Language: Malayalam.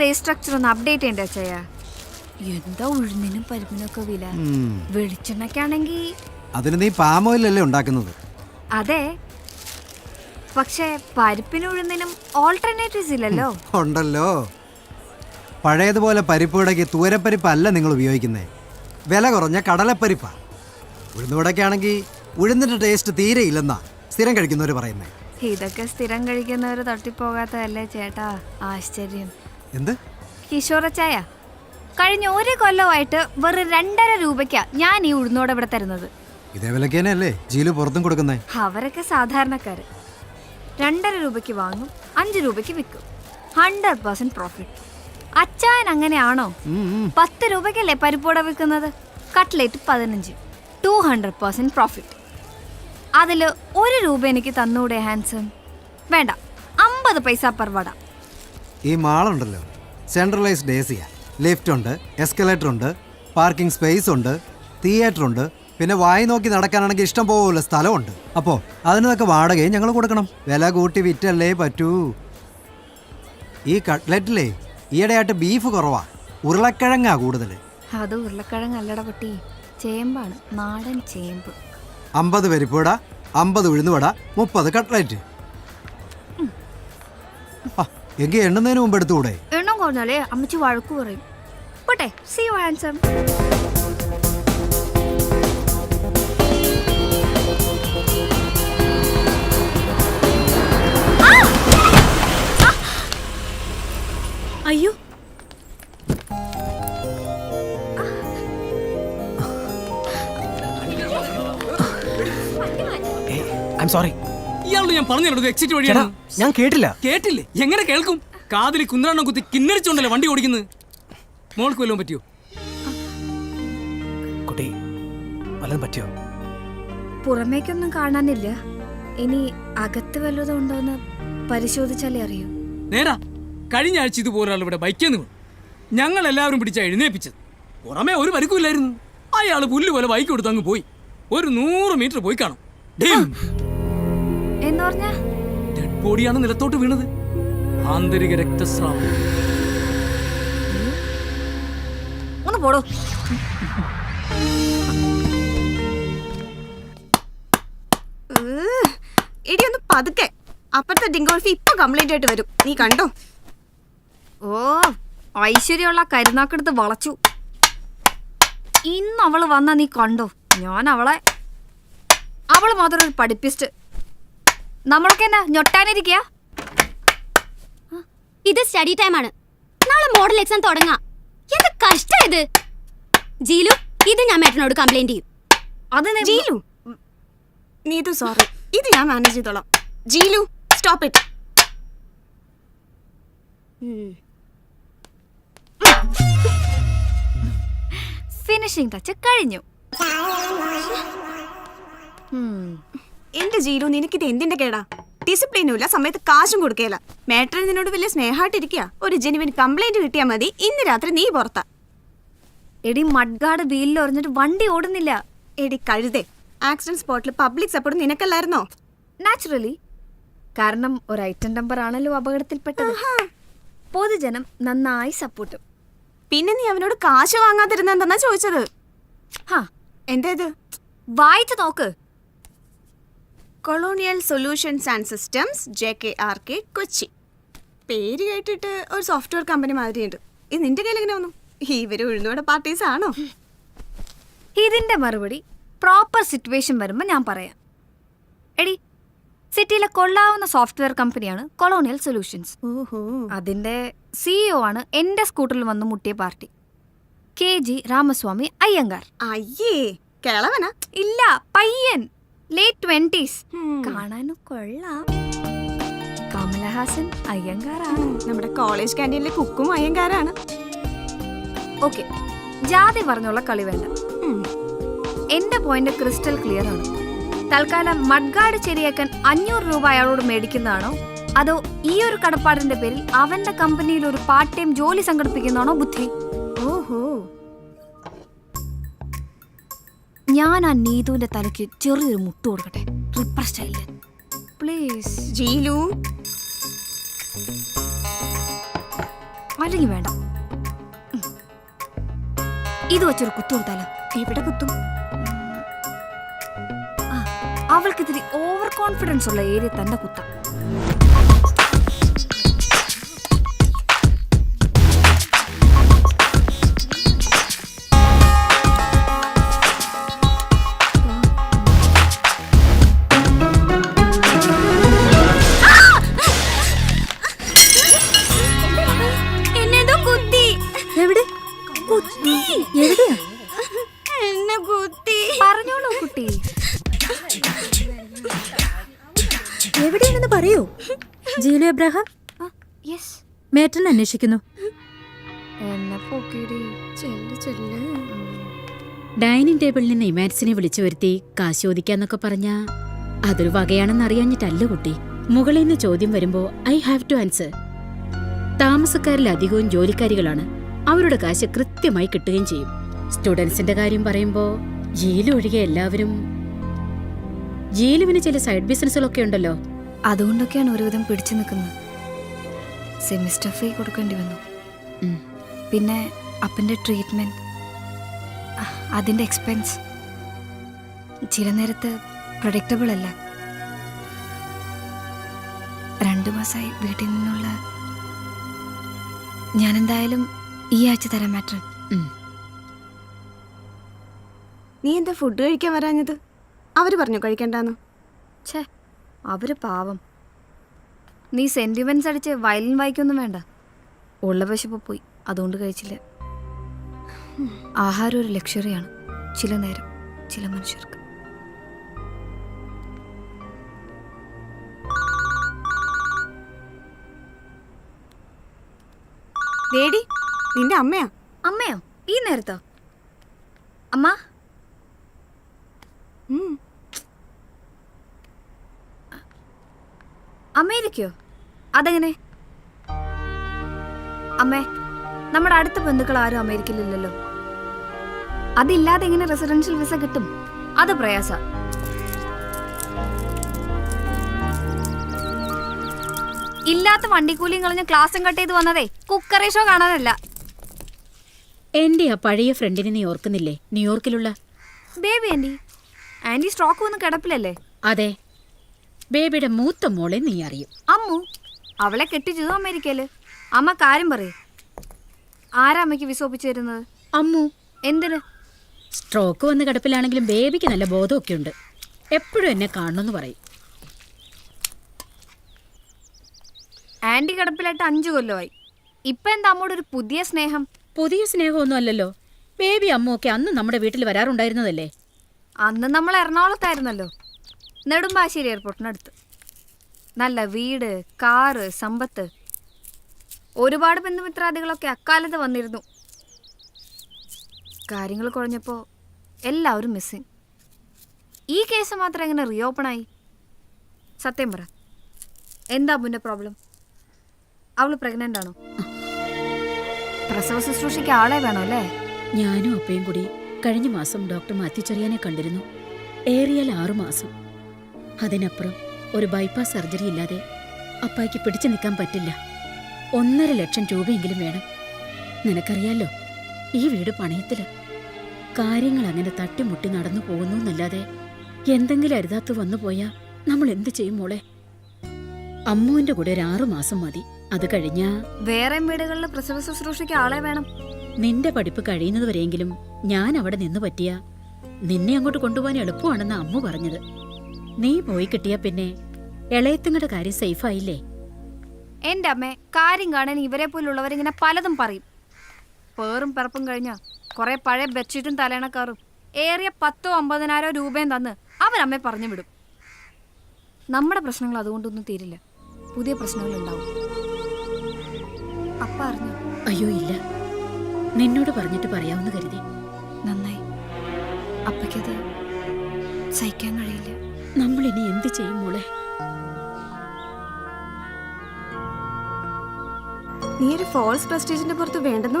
പ്രൈസ് സ്ട്രക്ചർ ഒന്ന് അപ്ഡേറ്റ് ചെയ്യണ്ടേ അച്ഛയ എന്താ ഉഴുന്നിനും പരിപ്പിനൊക്കെ വില? ഉം. വെളിച്ചെണ്ണയ്ക്കാണെങ്കിൽ അതിന് നീ പാം ഓയിലല്ലേ ഉണ്ടാക്കുന്നത്? അതെ. പക്ഷേ പരിപ്പിനും ഉഴുന്നിനും ഓൾട്ടർനേറ്റീവ്സ് ഇല്ലല്ലോ. ഉണ്ടല്ലോ. പഴയതുപോലെ പരിപ്പുവടയ്ക്ക് തൂരപ്പരിപ്പ് അല്ല നിങ്ങൾ ഉപയോഗിക്കുന്നത് വില കുറഞ്ഞ കടലപ്പരിപ്പാ. ഉഴുന്നുവടയ്ക്കാണെങ്കിൽ ഉഴുന്നിന്റെ ടേസ്റ്റ് തീരെ ഇല്ലെന്നാ സ്ഥിരം കഴിക്കുന്നവർ പറയുന്നത് ഇതൊക്കെ സ്ഥിരം കഴിക്കുന്നവർ തട്ടിപ്പോകാത്തതല്ലേ ചേട്ടാ? ആശ്ചര്യം. എന്ത്? കിഷോറച്ചായ കഴിഞ്ഞ ഒരു കൊല്ലമായിട്ട് വെറും രണ്ടര രൂപയ്ക്കാ ഞാൻ ഈ ഉഴുന്നോടെ ഇവിടെ തരുന്നത്. ഇതേ വിലക്ക് തന്നെയല്ലേ ജീലു പുറത്തും കൊടുക്കുന്നത് അവരൊക്കെ സാധാരണക്കാര്. രണ്ടര രൂപയ്ക്ക് വാങ്ങും അഞ്ച് രൂപയ്ക്ക് വിൽക്കും. ഹൺഡ്രഡ് പെർസെന്റ് പ്രോഫിറ്റ് അച്ചായൻ അങ്ങനെയാണോ? പത്ത് രൂപയ്ക്കല്ലേ പരിപ്പോടെ വിൽക്കുന്നത്? കട്ട്ലേറ്റ് പതിനഞ്ച്. ടു ഹൺഡ്രഡ് പെർസെന്റ് പ്രോഫിറ്റ് അതിൽ ഒരു രൂപ എനിക്ക് തന്നൂടെ ഹാൻസം വേണ്ട അമ്പത് പൈസ പെർ വട. ഈ മാളുണ്ടല്ലോ. സെൻട്രലൈസ്ഡ് എ സിയാണ് ലിഫ്റ്റ് ഉണ്ട് എസ്കലേറ്റർ ഉണ്ട് പാർക്കിംഗ് സ്പേസ് ഉണ്ട് തിയേറ്റർ ഉണ്ട്. പിന്നെ വായി നോക്കി നടക്കാനാണെങ്കിൽ ഇഷ്ടം പോലെ സ്ഥലമുണ്ട്. അപ്പോൾ അതിനൊക്കെ വാടകയും ഞങ്ങൾ കൊടുക്കണം. വില കൂട്ടി വിറ്റല്ലേ പറ്റൂ. ഈ കട്ട്ലറ്റിലേ ഈയിടെയായിട്ട് ബീഫ് കുറവാ. ഉരുളക്കിഴങ്ങാ കൂടുതൽ അത് ഉരുളക്കിഴങ്ങല്ലട പൊട്ടി. ചേമ്പാണ് നാടൻ ചേമ്പ്. അമ്പത് പരിപ്പുവട അമ്പത് ഉഴുന്നുവട മുപ്പത് കട്ട്ലറ്റ്. എങ്കിൽ എണ്ണുന്നതിന് മുമ്പ് എടുത്തുകൂടെ? എണ്ണം കുറഞ്ഞാലേ അമ്മച്ചി വഴക്ക് പറയും. പോട്ടെ സി യു ഹാൻസം അയ്യോ. ഐ സോറി ഇയാളോട് ഞാൻ പറഞ്ഞു എക്സിറ്റ് വഴിയാണ്? ഞാൻ കേട്ടില്ല. കേട്ടില്ലേ? എങ്ങനെ കേൾക്കും? കാതിൽ കുന്ത്രാണ്ണം കുത്തി കിന്നരിച്ചോണ്ടല്ലേ വണ്ടി ഓടിക്കുന്നത്? മോൾക്ക് വല്ലതും പറ്റിയോ? കുട്ടി വല്ലതും പറ്റിയോ? പുറമേക്കൊന്നും കാണാനില്ല. ഇനി അകത്ത് വല്ലതും ഉണ്ടോന്ന് പരിശോധിച്ചാലേ അറിയൂ. നേരാ കഴിഞ്ഞ ആഴ്ച ഇതുപോലെ ഇവിടെ ബൈക്ക് ഞങ്ങൾ എല്ലാവരും പിടിച്ച എഴുന്നേപ്പിച്ചത്. പുറമേ ഒരു പരിക്കുമില്ലായിരുന്നു. അയാൾ പുല്ല് പോലെ ബൈക്ക് കൊടുത്ത് അങ്ങ് പോയി. ഒരു നൂറ് മീറ്റർ പോയി കാണും. എന്ന് പറഞ്ഞാ? ഡെഡ് ബോഡിയാണ് നിലത്തോട്ട് വീണത്. ആന്തരിക രക്തസ്രാവം. ഒന്ന് പോടോ. എടി ഒന്ന് പതുക്കെ. അപ്പുറത്തെ ഡിങ്കോൾഫി ഇപ്പൊ കംപ്ലൈന്റ് ആയിട്ട് വരും. നീ കണ്ടോ? ഓ ഐശ്വര്യമുള്ള കരുനാക്കെടുത്ത് വളച്ചു. ഇന്ന് അവൾ വന്ന നീ കണ്ടോ? ഞാൻ അവളെ അവൾ മാത്രം ഒരു പഠിപ്പിസ്റ്റ്. നമ്മളൊക്കെ എന്നാ ഞൊട്ടാനിരിക്കുക ഇത് സ്റ്റഡി ടൈം ആണ്. നാളെ മോഡൽ എക്സാം തുടങ്ങാം. എന്ത് കഷ്ടം ഇത്? ജീലു ഇത് ഞാൻ മേട്ടനോട് കംപ്ലൈന്റ് ചെയ്യും. അത് നീ- ജീലു നീതു സോറി ഇത് ഞാൻ മാനേജ് ചെയ്തോളാം. Jeelu stop it finishing touch കഴിഞ്ഞു. എന്റെ ജീലു നിനക്കിത് എന്തിന്റെ കേടാ? ഡിസിപ്ലിനും ഇല്ല സമയത്ത് കാശും കൊടുക്കേല. മേട്ടറിൽ നിന്നോട് വലിയ സ്നേഹമായിട്ടിരിക്കുക ഒരു ജെനുവിൻ കംപ്ലൈന്റ് കിട്ടിയാൽ മതി. ഇന്ന് രാത്രി നീ പുറത്താ. എടി മഡ്ഗാർഡ് വീലിൽ ഒറിഞ്ഞിട്ട് വണ്ടി ഓടുന്നില്ല. എടി കഴുതേ. ആക്സിഡന്റ് സ്പോട്ടിൽ പബ്ലിക് സപ്പോർട്ട് നിനക്കല്ലായിരുന്നോ? നാച്ചുറലി കാരണം ഒരു ഐറ്റം നമ്പർ ആണല്ലോ അപകടത്തിൽപ്പെട്ടത്. പൊതുജനം നന്നായി സപ്പോർട്ടും പിന്നെ നീ അവനോട് കാശ് വാങ്ങാതിരുന്നെന്താ ചോദിച്ചത്? ഹാ. എന്താ ഇത്? വായിച്ചു നോക്ക്. Colonial solutions and systems J K R K Kochi. പേര് കേട്ടിട്ട് ഒരു സോഫ്റ്റ്വെയർ കമ്പനി മാതിരിയുണ്ട്. ഇത് നിന്റെ കയ്യിൽ എങ്ങനെ വന്നു? ഇവർ ഉഴുന്നോടെ പാർട്ടീസ് ആണോ? ഇതിന്റെ മറുപടി പ്രോപ്പർ സിറ്റുവേഷൻ വരുമ്പോൾ ഞാൻ പറയാം. എടി സിറ്റിയിലെ കൊള്ളാവുന്ന സോഫ്റ്റ്വെയർ കമ്പനിയാണ് കൊളോണിയൽ സൊല്യൂഷൻസ് അതിന്റെ സിഇഒ ആണ് എന്റെ സ്കൂട്ടറിൽ വന്ന് മുട്ടിയ party. K G Ramaswamy Iyengar. അയ്യേ കേളവനാ. ഇല്ല പയ്യൻ. ലേറ്റ് ട്വന്റീസ് ഉം. കാണാനും കൊള്ളാം. കമലഹാസൻ അയ്യങ്കാറാണ്. നമ്മുടെ കോളേജ് ക്യാന്റീനിലെ കുക്കും അയ്യങ്കാരാണ്. ഓക്കെ ജാതി പറഞ്ഞുള്ള കളി വേണ്ട. എന്റെ പോയിന്റ് ക്രിസ്റ്റൽ ക്ലിയർ ആണ്. തൽക്കാലം മഡ്ഗാർഡ് ശരിയാക്കാൻ അഞ്ഞൂറ് രൂപ അയാളോട് മേടിക്കുന്നതാണോ? അതോ ഈ ഒരു കടപ്പാടിന്റെ പേരിൽ അവന്റെ കമ്പനിയിൽ ഒരു പാർട്ട് ടൈം ജോലി സംഘടിപ്പിക്കുന്നതാണോ ബുദ്ധി? ഞാൻ ആ നീതുവിന്റെ തലയ്ക്ക് ചെറിയൊരു മുട്ട് കൊടുക്കട്ടെ? ട്രിപ്പർ സ്റ്റൈലിൽ പ്ലീസ് ജീലു. അല്ലെങ്കിൽ വേണ്ട. ഇത് വെച്ചൊരു കുത്തു കൊടുത്താലോ? എവിടെ കുത്തും. അവൾക്ക് ഇത്തിരി ഓവർ കോൺഫിഡൻസ് ഉള്ള ഏരിയ തന്നെ കുത്താം. യെസ് മേട്ടൻ അന്വേഷിക്കുന്നു. ഡൈനിങ് ടേബിളിൽ നിന്ന് ഇമാൻസിനെ വിളിച്ചു വരുത്തി കാശ് ചോദിക്കാന്നൊക്കെ പറഞ്ഞാ അതൊരു വകയാണെന്ന് അറിയാഞ്ഞിട്ടല്ല കുട്ടി. മുകളിൽ നിന്ന് ചോദ്യം വരുമ്പോ ഐ ഹാവ് ടു ആൻസർ. താമസക്കാരിൽ അധികവും ജോലിക്കാരികളാണ്. അവരുടെ കാശ് കൃത്യമായി കിട്ടുകയും ചെയ്യും. സ്റ്റുഡൻസിന്റെ കാര്യം പറയുമ്പോ ജീലൊഴികെ എല്ലാവരും ജീലുവിന് ചില സൈഡ് ബിസിനസ്സുകളൊക്കെ ഉണ്ടല്ലോ. അതുകൊണ്ടൊക്കെയാണ് ഒരുവിധം പിടിച്ചു നിൽക്കുന്നത്. സെമിസ്റ്റർ ഫീ കൊടുക്കേണ്ടി വന്നു. പിന്നെ അപ്പന്റെ ട്രീറ്റ്മെന്റ് അതിന്റെ എക്സ്പെൻസ് ചില നേരത്ത് പ്രൊഡക്റ്റബിൾ അല്ല. രണ്ടു മാസമായി വീട്ടിൽ നിന്നുള്ള ഞാൻ എന്തായാലും ഈ ആഴ്ച തരാം മാട്രൻ നീ എന്താ ഫുഡ് കഴിക്കാൻ വരാഞ്ഞത്? അവർ പറഞ്ഞു കഴിക്കണ്ടെന്ന്? ഛേ അവർ പാവം. നീ സെന്റിമെന്റ്സ് അടിച്ച് വയലിൻ വായിക്കൊന്നും വേണ്ട. ഉള്ള പശുപ്പ് പോയി. അതുകൊണ്ട് കഴിച്ചില്ല. ആഹാരം ഒരു ലക്ഷറിയാണ് ചില നേരം ചില മനുഷ്യർക്ക്. നിന്റെ അമ്മയാ? അമ്മയോ? ഈ നേരത്തോ? അമ്മ? അമേരിക്കയോ അതെങ്ങനെ? അമ്മേ നമ്മുടെ അടുത്ത ബന്ധുക്കൾ ആരും അമേരിക്കയിലില്ലല്ലോ അതില്ലാതെ എങ്ങനെ റെസിഡൻഷ്യൽ വിസ കിട്ടും? അത് പ്രയാസ. ഇല്ലാത്ത വണ്ടിക്കൂലിയും കളഞ്ഞ് ക്ലാസ്സും കട്ട് ചെയ്ത് വന്നതേ കുക്കറി ഷോ കാണാനല്ല. എന്റെ ആ പഴയ ഫ്രണ്ടിനെ നീ ഓർക്കുന്നില്ലേ? ന്യൂയോർക്കിലുള്ള? ബേബി ആന്റി ആന്റി സ്ട്രോക്ക് വന്ന് കിടപ്പിലല്ലേ? അതെ. ബേബിയുടെ മൂത്ത മോളെ നീ അറിയും. അമ്മു അവളെ കെട്ടിച്ചു അമേരിക്കയിൽ. അമ്മ കാര്യം പറയേ. ആരാ അമ്മയ്ക്ക് വിസ ഒപ്പിച്ചു തരുന്നത്? അമ്മു. എന്തിന്? സ്ട്രോക്ക് വന്ന് കിടപ്പിലാണെങ്കിലും ബേബിക്ക് നല്ല ബോധമൊക്കെ ഉണ്ട്. എപ്പോഴും എന്നെ കാണണമെന്ന് പറയും. ആന്റി കിടപ്പിലായിട്ട് അഞ്ചു കൊല്ലമായി. ഇപ്പൊ എന്താ അമ്മോട് ഒരു പുതിയ സ്നേഹം? പുതിയ സ്നേഹമൊന്നും അല്ലല്ലോ. ബേബി അമ്മ ഒക്കെ അന്ന് നമ്മുടെ വീട്ടിൽ വരാറുണ്ടായിരുന്നതല്ലേ? അന്ന് നമ്മൾ എറണാകുളത്തായിരുന്നല്ലോ. നെടുമ്പാശ്ശേരി എയർപോർട്ടിനടുത്ത്. നല്ല വീട് കാറ് സമ്പത്ത്. ഒരുപാട് ബന്ധുമിത്രാദികളൊക്കെ അക്കാലത്ത് വന്നിരുന്നു. കാര്യങ്ങൾ കുറഞ്ഞപ്പോൾ എല്ലാവരും മിസ്സിങ് ഈ കേസ് മാത്രം എങ്ങനെ റീഓപ്പണായി സത്യം പറ. എന്താ മുന്നേ പ്രോബ്ലം അവൾ പ്രഗ്നന്റ് ആണോ? പ്രസവ ശുശ്രൂഷയ്ക്ക് ആളെ വേണോ അല്ലേ? ഞാനും അപ്പയും കൂടി കഴിഞ്ഞ മാസം ഡോക്ടർ മാത്യു ചെറിയാനെ കണ്ടിരുന്നു. ഏറിയാൽ ആറു മാസം. അതിനപ്പുറം ഒരു ബൈപ്പാസ് സർജറി ഇല്ലാതെ അപ്പായ്ക്ക് പിടിച്ചു നിൽക്കാൻ പറ്റില്ല. ഒന്നര ലക്ഷം രൂപയെങ്കിലും വേണം. നിനക്കറിയാലോ ഈ വീട് പണയത്തിൽ. കാര്യങ്ങൾ അങ്ങനെ തട്ടിമുട്ടി നടന്നു പോകുന്നു എന്നല്ലാതെ എന്തെങ്കിലും അരുതാത്ത് വന്നു പോയാ നമ്മൾ എന്ത് ചെയ്യും മോളെ? അമ്മുവിന്റെ കൂടെ ഒരു ആറു മാസം മതി. അത് കഴിഞ്ഞാ വേറെ വീടുകളിൽ പ്രസവ ശുശ്രൂഷയ്ക്ക് ആളെ വേണം. നിന്റെ പഠിപ്പ് കഴിയുന്നതുവരെയെങ്കിലും ഞാൻ അവിടെ നിന്ന് പറ്റിയ നിന്നെ അങ്ങോട്ട് കൊണ്ടുപോകാൻ എളുപ്പമാണെന്ന് അമ്മു പറഞ്ഞത്. നീ പോയി കിട്ടിയ പിന്നെ ഇളയത്തുങ്ങളുടെ കാര്യം സേഫ് ആയില്ലേ? എന്റെ അമ്മേ കാര്യം കാണാൻ ഇവരെ പോലുള്ളവരിങ്ങനെ പലതും പറയും. പേറും പിറപ്പും കഴിഞ്ഞ കുറെ പഴയ ബെഡ്ഷീറ്റും തലേണക്കാറും ഏറിയ പത്തോ അമ്പതിനായിരോ രൂപയും തന്ന് അവരമ്മെ പറഞ്ഞു വിടും. നമ്മുടെ പ്രശ്നങ്ങൾ അതുകൊണ്ടൊന്നും തീരില്ല. പുതിയ പ്രശ്നങ്ങൾ ഉണ്ടാവും. അപ്പ അറിഞ്ഞു? അയ്യോ ഇല്ല. നിന്നോട് പറഞ്ഞിട്ട് പറയാമെന്ന് കരുതി. നന്നായി. അപ്പയ്ക്കത് സഹിക്കാൻ കഴിയില്ല. നമ്മൾ ഇനി എന്ത് ചെയ്യും മോളെ? നീ ഒരു ഫോൾസ് പ്രസ്റ്റേജിന്റെ പുറത്ത് വേണ്ടെന്ന്